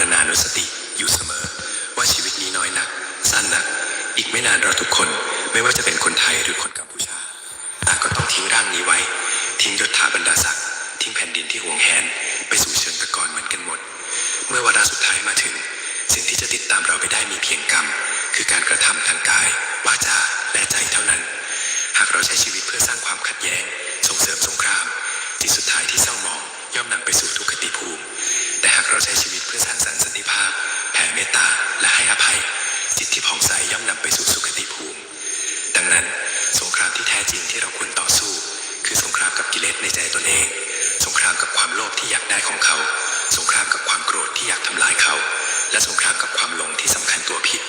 รณานุสติอยู่เสมอ ว่าชีวิตนี้น้อยนัก สั้นนัก อีกไม่นานเราทุกคนไม่ว่าจะเป็นคนไทยหรือคนกัมพูชาต่างก็ต้องทิ้งร่างนี้ไว้ ทิ้งยศถาบรรดาศักดิ์ทิ้งแผ่นดินที่ห่วงแหน ไปสู่เชิงตะกอนเหมือนกันหมด เมื่อวาระสุดท้ายมาถึง สิ่งที่จะติดตามเราไปได้มีเพียงกรรม คือการกระทำทางกาย วาจาและใจเท่านั้น หากเราใช้ชีวิตเพื่อสร้างความขัดแย้ง ส่งเสริมสงครามจิตสุดท้ายที่เศร้าหมอง ย่อมนำไปสู่ทุกขติภูมิ แต่หากเราใช้ชีวิตเพื่อสร้างสรรค์สันติภาพ แผ่เมตตา และให้อภัย จิตที่ผ่องใสย่อมนำไปสู่สุขติภูมิ ดังนั้น สงครามที่แท้จริงที่เราควรต่อสู้ คือสงครามกับกิเลสในใจตนเอง สงครามกับความโลภที่อยากได้ของเขา สงครามกับความโกรธที่อยากทำลายเขา และสงครามกับความหลงที่สำคัญตัวผิด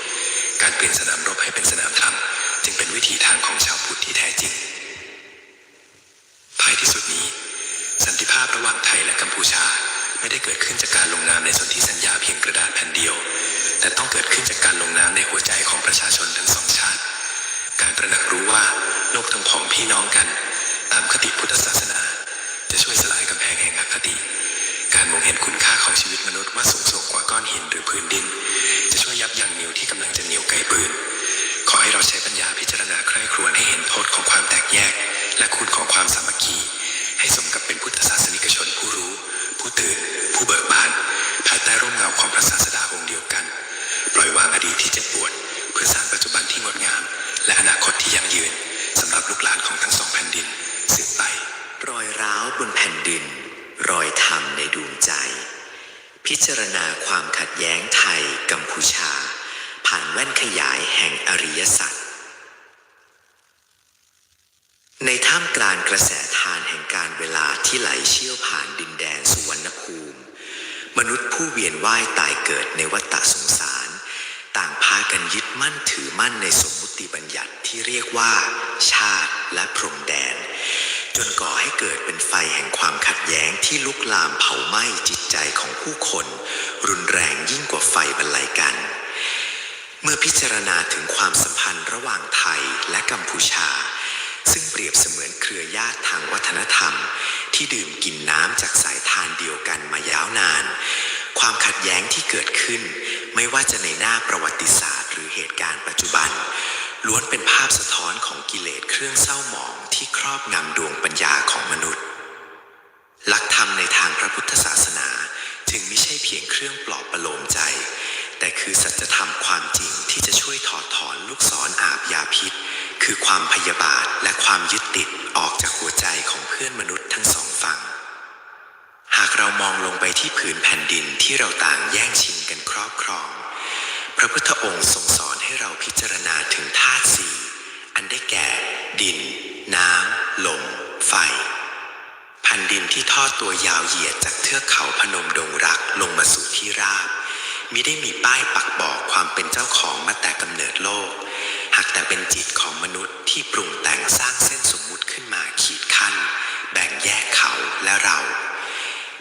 การเปลี่ยนสนามรบให้เป็นสนามธรรมจึงเป็นวิถีทางของชาวพุทธที่แท้จริงท้ายที่สุดนี้ สันติภาพระหว่างไทยและกัมพูชา ไม่ได้เกิดขึ้นจากการลงนามในสนธิสัญญาเพียงกระดาษแผ่นเดียว แต่ต้องเกิดขึ้นจากการลงนามในหัวใจของประชาชนทั้งสองชาติ การตระหนักรู้ว่าโลกทั้งผองพี่น้องกัน ตามคติพุทธศาสนา จะช่วยสลายกำแพงแห่งอคติ การมองเห็นคุณค่าของชีวิตมนุษย์ว่าสูงส่งกว่าก้อนหินหรือพื้นดิน จะช่วยยับยั้งนิ้วที่กำลังจะเหนียวไกลปืน ขอให้เราใช้ปัญญาพิจารณาใคร่ครวญให้เห็นโทษของความแตกแยก และคุณของความสามัคคี ให้สมกับเป็นพุทธศาสนิกชนผู้รู้ ผู้ตื่น ผู้เบิกบานภายใต้ร่มเงาของพระศาสดาองค์เดียวกัน ปล่อยวางอดีตที่เจ็บปวด เพื่อสร้างปัจจุบันที่งดงาม และอนาคตที่ยั่งยืนสำหรับลูกหลานของทั้งสองแผ่นดินสืบไป รอยร้าวบนแผ่นดิน รอยธรรมในดวงใจ พิจารณาความขัดแย้งไทยกัมพูชา ผ่านแว่นขยายแห่งอริยสัจในท่ามกลางกระแส ทานแห่งการเวลาที่ไหลเชี่ยวผ่านดินแดนสุวรรณภูมิ มนุษย์ผู้เวียนว่ายตายเกิดในวัฏสงสาร ต่างพากันยึดมั่นถือมั่นในสมมุติบัญญัติที่เรียกว่า ชาติและพรมแดน จนก่อให้เกิดเป็นไฟแห่งความขัดแย้งที่ลุกลามเผาไหม้จิตใจของผู้คน รุนแรงยิ่งกว่าไฟบรรลัยกัน เมื่อพิจารณาถึงความสัมพันธ์ระหว่างไทยและกัมพูชา ซึ่งเปรียบเสมือนเครือญาติทางวัฒนธรรม ที่ดื่มกินน้ำจากสายทานเดียวกันมายาวนาน ความขัดแย้งที่เกิดขึ้น ไม่ว่าจะในหน้าประวัติศาสตร์หรือเหตุการณ์ปัจจุบัน ล้วนเป็นภาพสะท้อนของกิเลสเครื่องเศร้าหมองที่ครอบงำดวงปัญญาของมนุษย์ หลักธรรมในทางพระพุทธศาสนา จึงไม่ใช่เพียงเครื่องปลอบประโลมใจ แต่คือสัจธรรมความจริงที่จะช่วยถอดถอนลูกศรออาบยาพิษ คือความพยาบาทและความยึดติดออกจากหัวใจของเพื่อนมนุษย์ทั้งสองฝั่ง หากเรามองลงไปที่ผืนแผ่นดินที่เราต่างแย่งชิงกันครอบครอง พระพุทธองค์ทรงสอนให้เราพิจารณาถึงธาตุสี่อันได้แก่ ดิน น้ำลม ไฟแผ่นดินที่ทอดตัวยาวเหยียดจากเทือกเขาพนมดงรักลงมาสู่ที่ราบมิได้มีป้ายปักบอกความเป็นเจ้าของมาแต่กำเนิดโลก หากแต่เป็นจิตของมนุษย์ที่ปรุงแต่งสร้างเส้นสมมุติขึ้นมาขีดขั้น แบ่งแยกเขาและเรา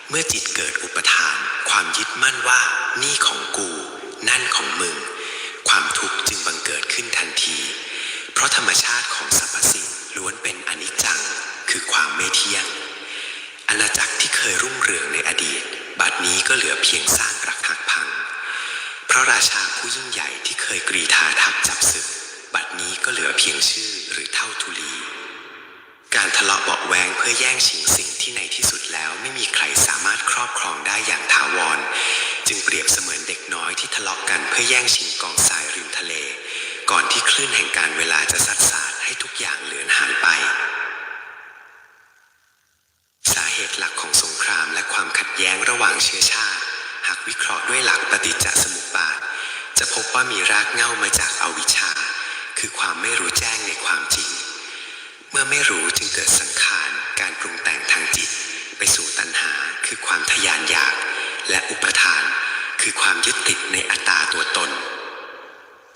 เมื่อจิตเกิดอุปทาน ความยึดมั่นว่านี่ของกู นั่นของมึง ความทุกข์จึงบังเกิดขึ้นทันที เพราะธรรมชาติของสรรพสิ่งล้วนเป็นอนิจจัง คือความไม่เที่ยง อาณาจักรที่เคยรุ่งเรืองในอดีต บัดนี้ก็เหลือเพียงสร้างรักหักพังเพราะราชาผู้ยิ่งใหญ่ที่เคยกรีธาทัพจับศึก บัดนี้ก็เหลือเพียงชื่อหรือเท่าทุลี การทะเลาะเบาแวงเพื่อแย่งชิงสิ่งที่ในที่สุดแล้วไม่มีใครสามารถครอบครองได้อย่างถาวร จึงเปรียบเสมือนเด็กน้อยที่ทะเลาะกันเพื่อแย่งชิงกองทรายริมทะเล ก่อนที่คลื่นแห่งการเวลาจะซัดสาดให้ทุกอย่างเลือนหายไปสาเหตุหลักของสงครามและความขัดแย้งระหว่างเชื้อชาติ หากวิเคราะห์ด้วยหลักปฏิจจสมุปบาท จะพบว่ามีรากเหง้ามาจากอาวิชชา คือความไม่รู้แจ้งในความจริง เมื่อไม่รู้จึงเกิดสังขารการปรุงแต่งทางจิต ไปสู่ตัณหาคือความทยานอยาก และอุปทาน คือความยึดติดในอัตตาตัวตน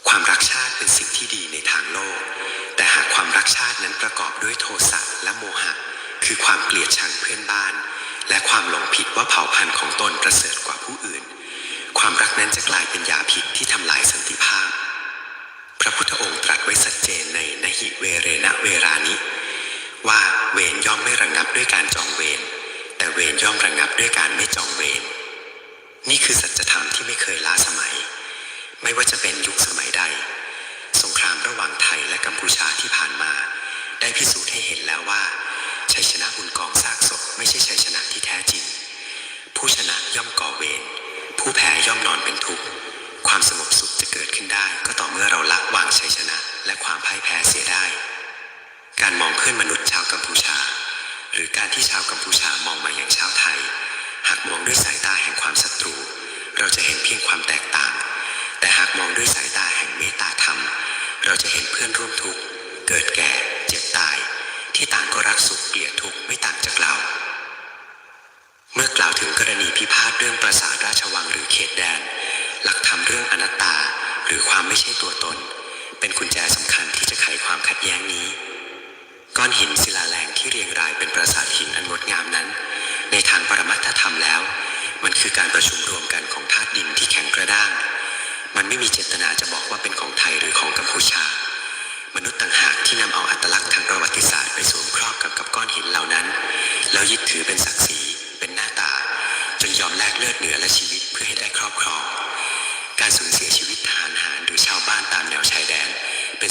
ความรักชาติเป็นสิ่งที่ดีในทางโลก แต่หากความรักชาตินั้นประกอบด้วยโทสะและโมหะ คือความเกลียดชังเพื่อนบ้าน และความหลงผิดว่าเผ่าพันธุ์ของตนประเสริฐกว่าผู้อื่น ความรักนั้นจะกลายเป็นยาพิษที่ทำลายสันติภาพ พระพุทธองค์ตรัสไว้ชัดเจนในนหิเวเรนะเวรานิ ว่าเวรย่อมไม่ระงับด้วยการจองเวรแต่เวรย่อมระงับด้วยการไม่จองเวรนี่คือสัจธรรมที่ไม่เคยล้าสมัย ไม่ว่าจะเป็นยุคสมัยใด สงครามระหว่างไทยและกัมพูชาที่ผ่านมา ได้พิสูจน์ให้เห็นแล้วว่าชัยชนะบนกองซากศพไม่ใช่ชัยชนะที่แท้จริง ผู้ชนะย่อมก่อเวรผู้แพ้ย่อมนอนเป็นทุกข์ความสงบ จะเกิดขึ้นได้ก็ต่อเมื่อเราละวางชัยชนะ และความพ่ายแพ้เสียได้ การมองเพื่อนมนุษย์ชาวกัมพูชา หรือการที่ชาวกัมพูชามองมาอย่างชาวไทย หากมองด้วยสายตาแห่งความศัตรู เราจะเห็นเพียงความแตกต่าง แต่หากมองด้วยสายตาแห่งเมตตาธรรม เราจะเห็นเพื่อนร่วมทุกข์เกิดแก่ เจ็บตาย ที่ต่างก็รักสุขเกลียดทุกข์ไม่ต่างจากเราเมื่อกล่าวถึงกรณีพิพาทเรื่องปราสาทราชวังหรือเขตแดน หลักธรรมเรื่องอนัตตา หรือความไม่ใช่ตัวตน เป็นกุญแจสำคัญที่จะไขความขัดแย้งนี้ ก้อนหินศิลาแรงที่เรียงรายเป็นปราสาทหินอันงดงามนั้น ในทางปรมัตถธรรมแล้ว มันคือการประชุมรวมกันของธาตุดินที่แข็งกระด้าง มันไม่มีเจตนาจะบอกว่าเป็นของไทยหรือของกัมพูชา มนุษย์ต่างหากที่นำเอาอัตลักษณ์ทางประวัติศาสตร์ไปสวมครอบกับกับก้อนหินเหล่านั้น แล้วยึดถือเป็นศักดิ์ศรีเป็นหน้าตา จนยอมแลกเลือดเหนือและชีวิต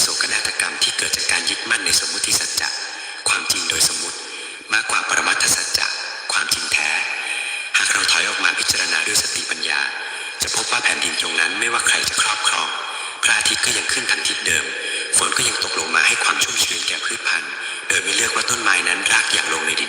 โศกนาฏกรรมที่เกิดจากการยึดมั่นในสมมุติสัจจะความจริงโดยสมมุติ มากกว่าปรมัตถสัจจะความจริงแท้ หากเราถอยออกมาพิจารณาด้วยสติปัญญา จะพบว่าแผ่นดินตรงนั้นไม่ว่าใครจะครอบครอง พระอาทิตย์ก็ยังขึ้นทางทิศเดิม ฝนก็ยังตกลงมาให้ความชุ่มชื้นแก่พืชพันธุ์ โดยไม่เลือกว่าต้นไม้นั้นรากอย่างลงในดิน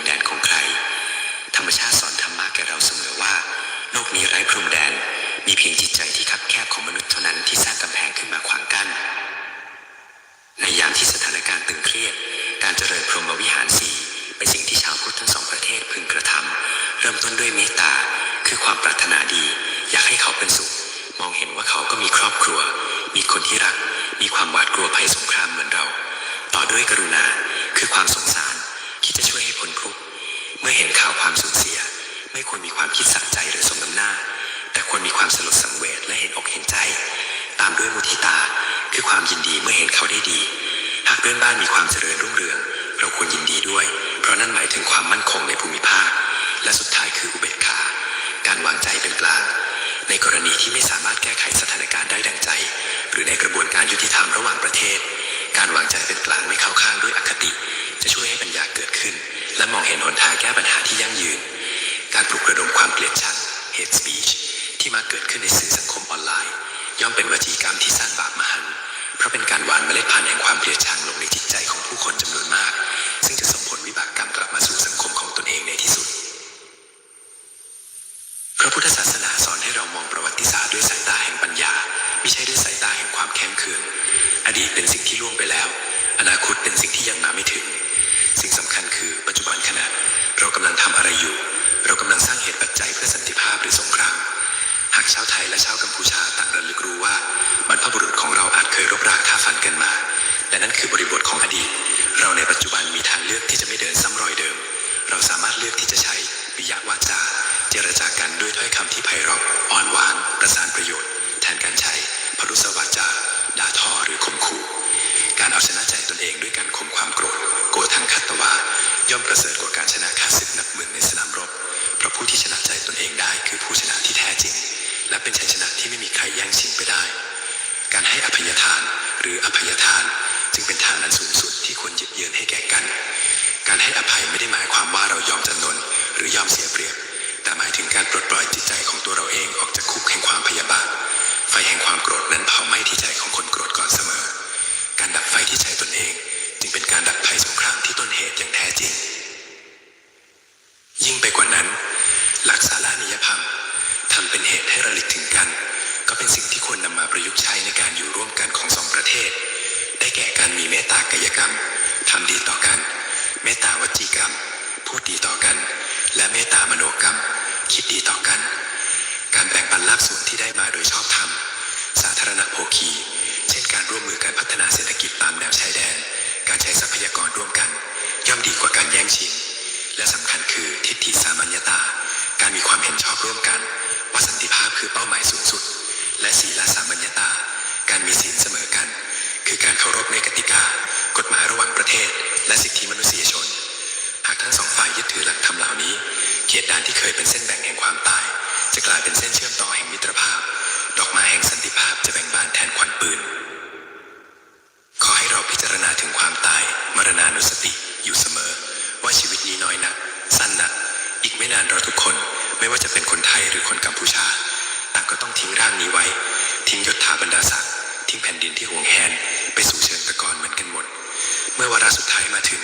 เริ่มต้นด้วยเมตตา คือความปรารถนาดี อยากให้เขาเป็นสุข มองเห็นว่าเขาก็มีครอบครัว มีคนที่รัก มีความหวาดกลัวภัยสงครามเหมือนเรา ต่อด้วยกรุณา คือความสงสารคิดจะช่วยให้พ้นทุกข์ เมื่อเห็นข่าวความสูญเสีย ไม่ควรมีความคิดสะใจหรือสมน้ำหน้า แต่ควรมีความสลดสังเวชและเห็นอกเห็นใจ ตามด้วยมุทิตา คือความยินดีเมื่อเห็นเขาได้ดี หากเพื่อนบ้านมีความเจริญรุ่งเรือง เราควรยินดีด้วย เพราะนั่นหมายถึงความมั่นคงในภูมิภาค และสุดท้ายคืออุเบกขา การวางใจเป็นกลาง ในกรณีที่ไม่สามารถแก้ไขสถานการณ์ได้ดังใจ หรือในกระบวนการยุติธรรมระหว่างประเทศ การวางใจเป็นกลางไม่เข้าข้างด้วยอคติ จะช่วยให้ปัญญาเกิดขึ้น และมองเห็นหนทางแก้ปัญหาที่ยั่งยืน การปลุกระดมความเกลียดชัง hate speech ที่มาเกิดขึ้นในสื่อสังคมออนไลน์ ย่อมเป็นวจีกรรมที่สร้างบาปมหันต์เพราะเป็นการหว่านเมล็ดพันธุ์แห่งความเกลียดชังลงในจิตใจของผู้คนจำนวนมาก ซึ่งจะส่งผลวิบากกรรมกลับมาสู่สังคมของตนเองในที่สุด ทธศาสนาสอนให้เรามองประวัติศาสตร์ด้วยสายตาแห่งปัญญา ไม่ใช่ด้วยสายตาแห่งความแค้นเคือง อดีตเป็นสิ่งที่ล่วงไปแล้ว อนาคตเป็นสิ่งที่ยังมาไม่ถึง สิ่งสำคัญคือปัจจุบันขณะ เรากำลังทำอะไรอยู่ เรากำลังสร้างเหตุปัจจัยเพื่อสันติภาพหรือสงคราม หากชาวไทยและชาวกัมพูชาต่างระลึกรู้ว่าบรรพบุรุษของเราอาจเคยรบราฆ่าฟันกันมา และนั่นคือบริบทของอดีต เราในปัจจุบันมีทางเลือกที่จะไม่เดินซ้ำรอยเดิม เราสามารถเลือกที่จะใช้ปิยวาจา เจรจากันด้วยถ้อยคำที่ไพเราะอ่อนหวาน ประสานประโยชน์ แทนการใช้พรุษวาจาด่าทอหรือข่มขู่ การเอาชนะใจตนเองด้วยการข่มความโกรธโกรธทางคัตวาย่อมประเสริฐกว่าการชนะข้าศึกนักหมื่นในสนามรบ เพราะผู้ที่ชนะใจตนเองได้คือผู้ชนะที่แท้จริง และเป็นชัยชนะที่ไม่มีใครแย่งชิงไปได้ การให้อภัยทานหรืออภัยทาน จึงเป็นทางอันสูงสุดที่ควรหยิบยือนให้แก่กัน การให้อภัยไม่ได้หมายความว่าเรายอมจำนนหรือยอมเสียเปรียบ แต่หมายถึงการปลดปล่อยจิตใจของตัวเราเองออกจากคุกแห่งความพยาบาท ไฟแห่งความโกรธนั้นเผาไหม้ที่ใจของคนโกรธก่อนเสมอ การดับไฟที่ใจตนเอง จึงเป็นการดับภัยสงครามที่ต้นเหตุอย่างแท้จริง ยิ่งไปกว่านั้น หลักสารานิยธรรมทำเป็นเหตุให้ระลึกถึงกัน ก็เป็นสิ่งที่ควรนำมาประยุกต์ใช้ในการอยู่ร่วมกันของสองประเทศ ได้แก่การมีเมตตากายกรรมทำดีต่อกัน เมตตาวจีกรรม พูดดีต่อกัน และเมตตามโนกรรม คิดดีต่อกัน การแบ่งปันลาภส่วนที่ได้มาโดยชอบธรรม สาธารณโภคี เช่นการร่วมมือการพัฒนาเศรษฐกิจตามแนวชายแดน การใช้ทรัพยากรร่วมกัน ย่อมดีกว่าการแย่งชิง และสำคัญคือทิฏฐิสามัญญาตา การมีความเห็นชอบร่วมกัน ว่าสันติภาพคือเป้าหมายสูงสุด และศีลสามัญญาตา การมีศีลเสมอกัน คือการเคารพในกติกา กฎหมายระหว่างประเทศ และสิทธิมนุษยชน หากทั้งสองฝ่ายยึดถือหลักธรรมเหล่านี้ เขตด่านที่เคยเป็นเส้นแบ่งแห่งความตาย จะกลายเป็นเส้นเชื่อมต่อแห่งมิตรภาพ ดอกไม้แห่งสันติภาพจะแบ่งบานแทนควันปืน ขอให้เราพิจารณาถึงความตาย มรณานุสติอยู่เสมอ ว่าชีวิตนี้น้อยนัก สั้นนัก อีกไม่นานเราทุกคน ไม่ว่าจะเป็นคนไทยหรือคนกัมพูชาต่างก็ต้องทิ้งร่างนี้ไว้ ทิ้งยศถาบรรดาศักดิ์ทิ้งแผ่นดินที่ห่วงแหนไปสู่เชิงตะกอนเหมือนกันหมด เมื่อวาระสุดท้ายมาถึง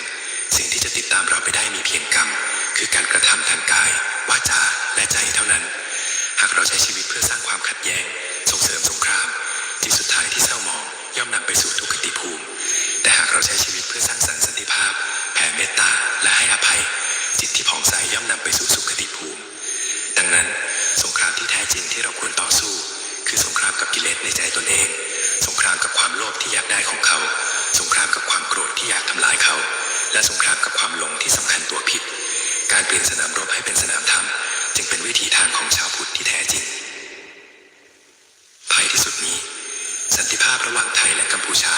สิ่งที่จะติดตามเราไปได้มีเพียงกรรม คือการกระทำทางกาย วาจา และใจเท่านั้น หากเราใช้ชีวิตเพื่อสร้างความขัดแย้ง ส่งเสริมสงครามจิตสุดท้ายที่เศร้าหมองย่อมนำไปสู่ทุกขติภูมิ แต่หากเราใช้ชีวิตเพื่อสร้างสรรค์สันติภาพ แผ่เมตตา และให้อภัย จิตที่ผ่องใสย่อมนำไปสู่สุขติภูมิ ดังนั้น สงครามที่แท้จริงที่เราควรต่อสู้ คือสงครามกับกิเลสในใจตนเอง สงครามกับความโลภที่อยากได้ของเขา สงครามกับความโกรธที่อยากทำลายเขา และสงครามกับความหลงที่สำคัญตัวผิด การเปลี่ยนสนามรบให้เป็นสนามธรรม จึงเป็นวิถีทางของชาวพุทธที่แท้จริง ภัยที่สุดนี้ สันติภาพระหว่างไทยและกัมพูชา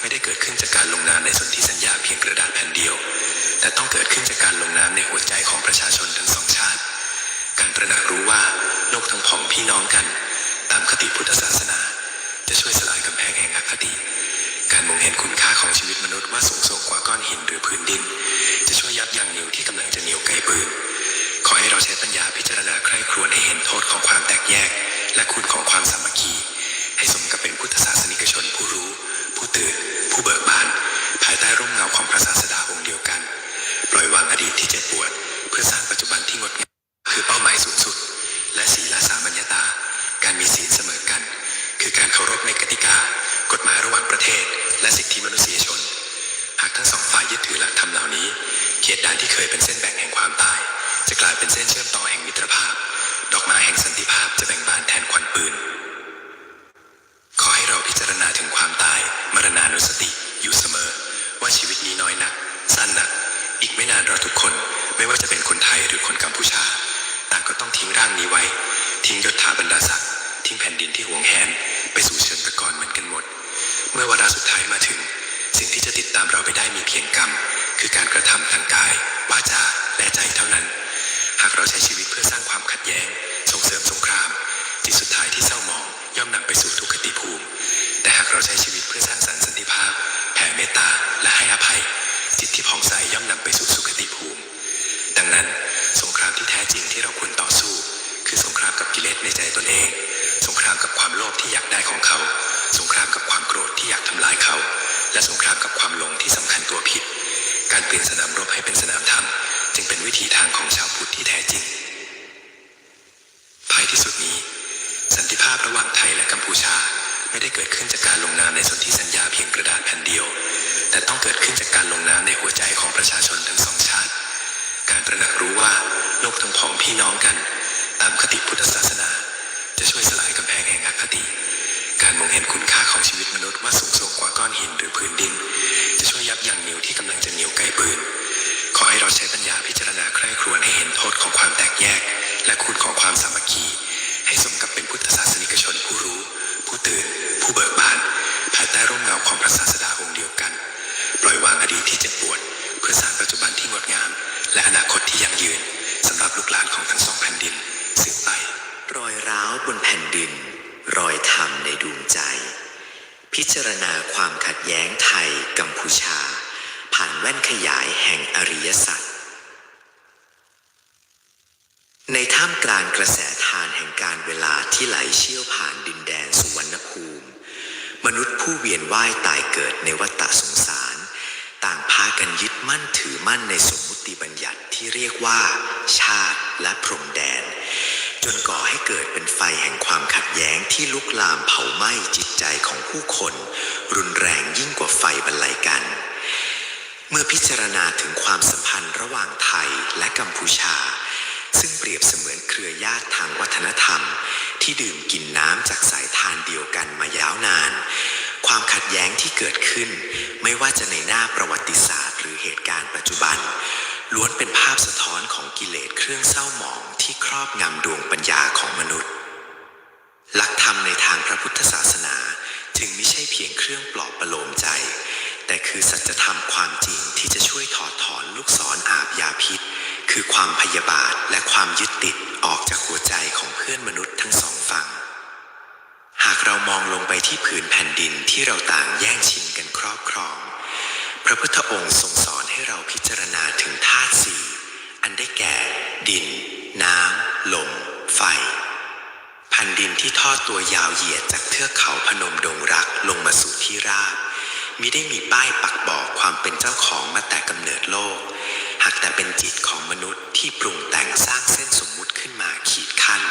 ไม่ได้เกิดขึ้นจากการลงนามในสนธิสัญญาเพียงกระดาษแผ่นเดียว แต่ต้องเกิดขึ้นจากการลงนามในหัวใจของประชาชนทั้งสองชาติ การตระหนักรู้ว่าโลกทั้งผองพี่น้องกัน ตามคติพุทธศาสนา จะช่วยสลายกำแพงแห่งอคติ การมองเห็นคุณค่าของชีวิตมนุษย์ว่าสูงส่งกว่าก้อนหินหรือพื้นดิน จะช่วยยับยั้งนิ้วที่กำลังจะเหนียวไกลปืน ขอให้เราใช้ปัญญาพิจารณาใคร่ครวญให้เห็นโทษของความแตกแยก และคุณของความสามัคคี ให้สมกับเป็นพุทธศาสนิกชนผู้รู้ ผู้ตื่น ผู้เบิกบาน ภายใต้ร่มเงาของพระศาสดาองค์เดียวกัน ปล่อยวางอดีตที่เจ็บปวด เพื่อสร้างปัจจุบันที่งดงามคือเป้าหมายสูงสุด และศีลสามัญญาตา การมีศีลเสมอกัน คือการเคารพในกติกา กฎหมายระหว่างประเทศ และสิทธิมนุษยชน หากทั้งสองฝ่ายยึดถือหลักธรรมเหล่านี้ เขตแดนที่เคยเป็นเส้นแบ่งแห่งความตาย จะกลายเป็นเส้นเชื่อมต่อแห่งมิตรภาพ ดอกไม้แห่งสันติภาพจะแบ่งบานแทนควันปืน ขอให้เราพิจารณาถึงความตาย มรณานุสติอยู่เสมอ ว่าชีวิตนี้น้อยนัก สั้นนัก อีกไม่นานเราทุกคน ไม่ว่าจะเป็นคนไทยหรือคนกัมพูชา ต่างก็ต้องทิ้งร่างนี้ไว้ ทิ้งยศถาบรรดาศักดิ์ทิ้งแผ่นดินที่ห่วงแหน ไปสู่เชิงตะกอนเหมือนกันหมด เมื่อวาระสุดท้ายมาถึง สิ่งที่จะติดตามเราไปได้มีเพียงกรรม คือการกระทำทางกาย วาจา และใจเท่านั้น หากเราใช้ชีวิตเพื่อสร้างความขัดแย้ง ส่งเสริมสงคราม จิตสุดท้ายที่เศร้าหมองย่อมนำไปสู่ทุกขติภูมิ แต่หากเราใช้ชีวิตเพื่อสร้างสรรค์สันติภาพ แผ่เมตตา และให้อภัย จิตที่ผ่องใสย่อมนำไปสู่สุขติภูมิ ดังนั้น สงครามที่แท้จริงที่เราควรต่อสู้ คือสงครามกับกิเลสในใจตนเอง สงครามกับความโลภที่ และสงครามกับความหลงที่สำคัญตัวผิด การเปลี่ยนสนามรบให้เป็นสนามธรรม จึงเป็นวิถีทางของชาวพุทธที่แท้จริงภัยที่สุดนี้ สันติภาพระหว่างไทยและกัมพูชาไม่ได้เกิดขึ้นจากการลงนามในสนธิสัญญาเพียงกระดาษแผ่นเดียว แต่ต้องเกิดขึ้นจากการลงนามในหัวใจของประชาชนทั้งสองชาติ การตระหนักรู้ว่าโลกทั้งผองพี่น้องกัน ตามคติพุทธศาสนา จะช่วยสลายกำแพงแห่งอคติ การมองเห็นคุณค่าของชีวิตมนุษย์ว่าสูงส่งกว่าก้อนหินหรือพื้นดิน จะช่วยยับยั้งนิ้วที่กำลังจะเหนียวไกลปืน ขอให้เราใช้ปัญญาพิจารณาใคร่ครวญให้เห็นโทษของความแตกแยก และคุณของความสามัคคี ให้สมกับเป็นพุทธศาสนิกชนผู้รู้ ผู้ตื่น ผู้เบิกบานภายใต้ร่มเงาของพระศาสดาองค์เดียวกัน ปล่อยวางอดีตที่เจ็บปวด เพื่อสร้างปัจจุบันที่งดงาม และอนาคตที่ยั่งยืนสำหรับลูกหลานของทั้งสองแผ่นดินสืบไปรอยร้าวบนแผ่นดิน รอยธรรมในดวงใจ พิจารณาความขัดแย้งไทยกัมพูชา ผ่านแว่นขยายแห่งอริยสัจในท่ามกลางกระแสทานแห่งการเวลาที่ไหลเชี่ยวผ่านดินแดนสุวรรณภูมิ มนุษย์ผู้เวียนว่ายตายเกิดในวัฏสงสาร ต่างพากันยึดมั่นถือมั่นในสมมุติบัญญัติที่เรียกว่า ชาติและพรมแดน จนก่อให้เกิดเป็นไฟแห่งความขัดแย้งที่ลุกลามเผาไหม้จิตใจของผู้คน รุนแรงยิ่งกว่าไฟบรรลัยกัน เมื่อพิจารณาถึงความสัมพันธ์ระหว่างไทยและกัมพูชา ซึ่งเปรียบเสมือนเครือญาติทางวัฒนธรรม ที่ดื่มกินน้ำจากสายทานเดียวกันมายาวนาน ความขัดแย้งที่เกิดขึ้น ไม่ว่าจะในหน้าประวัติศาสตร์ หรือเหตุการณ์ปัจจุบัน ล้วนเป็นภาพสะท้อนของกิเลสเครื่องเศร้าหมองที่ครอบงำดวงปัญญาของมนุษย์ หลักธรรมในทางพระพุทธศาสนาจึงไม่ใช่เพียงเครื่องปลอบประโลมใจ แต่คือสัจธรรมความจริงที่จะช่วยถอดถอนลูกศรอาบยาพิษ คือความพยาบาทและความยึดติดออกจากหัวใจของเพื่อนมนุษย์ทั้งสองฝั่ง หากเรามองลงไปที่ผืนแผ่นดินที่เราต่างแย่งชิงกันครอบครอง พระพุทธองค์ทรงสอนให้เราพิจารณาถึงธาตุสี่อันได้แก่ ดิน น้ำ ลม ไฟแผ่นดินที่ทอดตัวยาวเหยียดจากเทือกเขาพนมดงรักลงมาสู่ที่ราบมิได้มีป้ายปักบอกความเป็นเจ้าของมาแต่กำเนิดโลก หากแต่เป็นจิตของมนุษย์ที่ปรุงแต่งสร้างเส้นสมมุติขึ้นมาขีดขั้น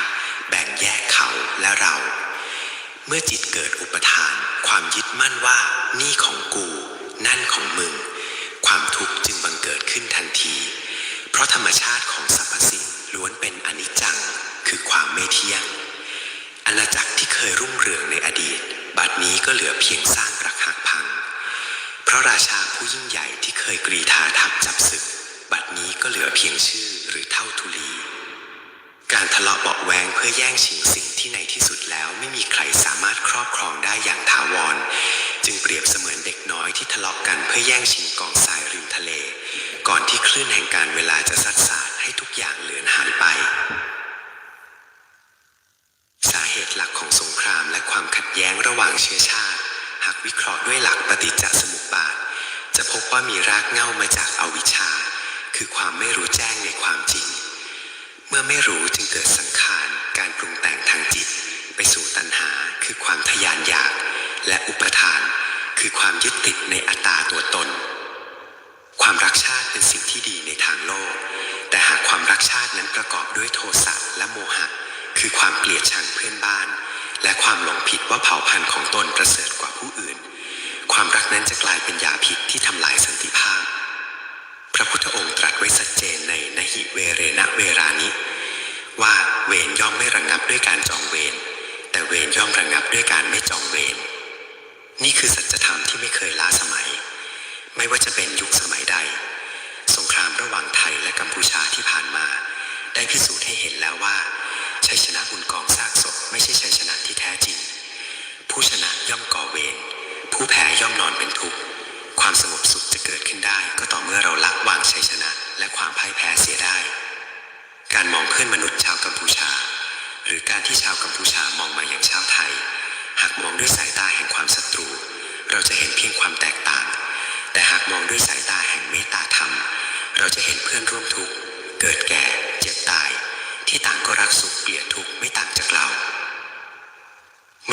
แบ่งแยกเขาและเรา เมื่อจิตเกิดอุปทาน ความยึดมั่นว่านี่ของกู นั่นของมึง ความทุกข์จึงบังเกิดขึ้นทันที เพราะธรรมชาติของสรรพสิ่งล้วนเป็นอนิจจัง คือความไม่เที่ยง อาณาจักรที่เคยรุ่งเรืองในอดีต บัดนี้ก็เหลือเพียงสร้างรักหักพัง เพราะราชาผู้ยิ่งใหญ่ที่เคยกรีธาทัพจับศึก บัดนี้ก็เหลือเพียงชื่อหรือเท่าทุลี การทะเลาะเบาแวงเพื่อแย่งชิงสิ่งที่ในที่สุดแล้วไม่มีใครสามารถครอบครองได้อย่างถาวร จึงเปรียบเสมือนเด็กน้อยที่ทะเลาะกันเพื่อแย่งชิงกองทรายริมทะเล ก่อนที่คลื่นแห่งการเวลาจะซัดสาดให้ทุกอย่างเลือนหายไป สาเหตุหลักของสงครามและความขัดแย้งระหว่างเชื้อชาติ หากวิเคราะห์ด้วยหลักปฏิจจสมุปบาท จะพบว่ามีรากเหง้ามาจากอาวิชชา คือความไม่รู้แจ้งในความจริง เมื่อไม่รู้จึงเกิดสังขารการปรุงแต่งทางจิต ไปสู่ตัณหาคือความทยานอยาก และอุปทาน คือความยึดติดในอัตตาตัวตน ความรักชาติเป็นสิ่งที่ดีในทางโลก แต่หากความรักชาตินั้นประกอบด้วยโทสะและโมหะ คือความเกลียดชังเพื่อนบ้าน และความหลงผิดว่าเผ่าพันธุ์ของตนประเสริฐกว่าผู้อื่น ความรักนั้นจะกลายเป็นยาพิษที่ทำลายสันติภาพ พระพุทธองค์ตรัสไว้ชัดเจนในนหิเวเรนะเวรานิว่าเวรย่อมไม่ระงงับด้วยการจองเวรแต่เวรย่อมระงงับด้วยการไม่จองเวร นี่คือสัจธรรมที่ไม่เคยล้าสมัย ไม่ว่าจะเป็นยุคสมัยใด สงครามระหว่างไทยและกัมพูชาที่ผ่านมา ได้พิสูจน์ให้เห็นแล้วว่า ชัยชนะบนกองซากศพไม่ใช่ชัยชนะที่แท้จริง ผู้ชนะย่อมก่อเวรผู้แพ้ย่อมนอนเป็นทุกข์ความสงบสุขจะเกิดขึ้นได้ก็ต่อเมื่อเราละวางชัยชนะ และความพ่ายแพ้เสียได้ การมองเพื่อนมนุษย์ชาวกัมพูชา หรือการที่ชาวกัมพูชามองมาอย่างชาวไทยากมองด้วยสายตาแห่งความศัตรู เราจะเห็นเพียงความแตกต่าง แต่หากมองด้วยสายตาแห่งเมตตาธรรม เราจะเห็นเพื่อนร่วมทุกข์ เกิดแก่ เจ็บตาย ที่ต่างก็รักสุขเกลียดทุกข์ไม่ต่างจากเรา